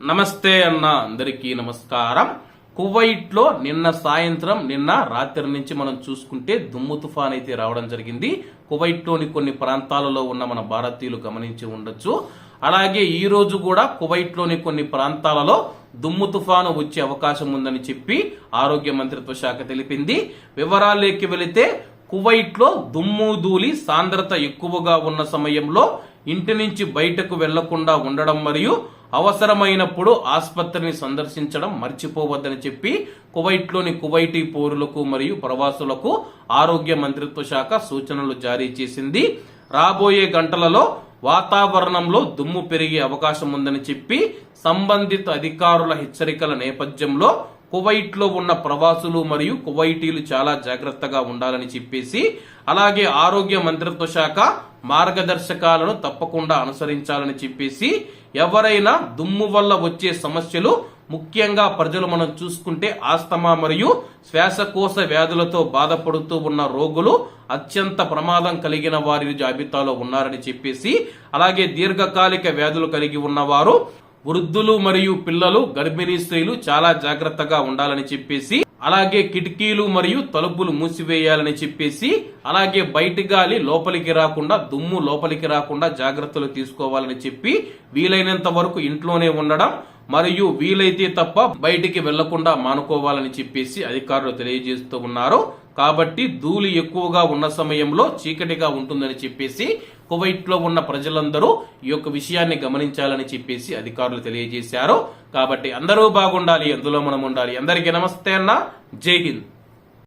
నమస్తే అన్న అందరికీ నమస్కారం. కువైట్లో నిన్న సాయంత్రం నిన్న రాత్రి నుంచి మనం చూసుకుంటే దుమ్ము తుఫాన్ అయితే రావడం జరిగింది. కువైట్లోని కొన్ని ప్రాంతాలలో ఉన్న మన భారతీయులు గమనించి ఉండొచ్చు. అలాగే ఈ రోజు కూడా కువైట్లోని కొన్ని ప్రాంతాలలో దుమ్ము తుఫాను వచ్చే అవకాశం ఉందని చెప్పి ఆరోగ్య మంత్రిత్వ శాఖ తెలిపింది. వివరాల్లోకి వెళితే కువైట్లో దుమ్ము ధూళి సాంద్రత ఎక్కువగా ఉన్న సమయంలో ఇంటి నుంచి బయటకు వెళ్ళకుండా ఉండడం మరియు అవసరమైనప్పుడు ఆసుపత్రిని సందర్శించడం మర్చిపోవద్దని చెప్పి కువైట్లోని కువైటీ పౌరులకు మరియు ప్రవాసులకు ఆరోగ్య మంత్రిత్వ శాఖ సూచనలు జారీ చేసింది. రాబోయే గంటలలో వాతావరణంలో దుమ్ము పెరిగే అవకాశం ఉందని చెప్పి సంబంధిత అధికారుల హెచ్చరికల నేపథ్యంలో కువైట్లో ఉన్న ప్రవాసులు మరియు కువైటీలు చాలా జాగ్రత్తగా ఉండాలని చెప్పేసి అలాగే ఆరోగ్య మంత్రిత్వ శాఖ మార్గదర్శకాలను తప్పకుండా అనుసరించాలని చెప్పేసి ఎవరైనా దుమ్ము వల్ల వచ్చే సమస్యలు ముఖ్యంగా ప్రజలు మనం చూసుకుంటే ఆస్తమా మరియు శ్వాసకోశ వ్యాధులతో బాధపడుతూ ఉన్న రోగులు అత్యంత ప్రమాదం కలిగిన వారి జాబితాలో ఉన్నారని చెప్పేసి అలాగే దీర్ఘకాలిక వ్యాధులు కలిగి ఉన్నవారు వృద్ధులు మరియు పిల్లలు గర్భిణీ స్త్రీలు చాలా జాగ్రత్తగా ఉండాలని చెప్పేసి అలాగే కిటికీలు మరియు తలుపులు మూసివేయాలని చెప్పేసి అలాగే బయటి గాలి లోపలికి రాకుండా దుమ్ము లోపలికి రాకుండా జాగ్రత్తలు తీసుకోవాలని చెప్పి వీలైనంత వరకు ఇంట్లోనే ఉండడం మరియు వీలైతే తప్ప బయటికి వెళ్ళకుండా మానుకోవాలని చెప్పేసి అధికారులు తెలియజేస్తూ ఉన్నారు. కాబట్టి ధూళి ఎక్కువగా ఉన్న సమయంలో చీకటిగా ఉంటుందని చెప్పేసి కువైట్లో ఉన్న ప్రజలందరూ ఈ యొక్క విషయాన్ని గమనించాలని చెప్పేసి అధికారులు తెలియజేశారు. కాబట్టి అందరూ బాగుండాలి అందులో మనం ఉండాలి. అందరికీ నమస్తే అన్న. జై హింద్.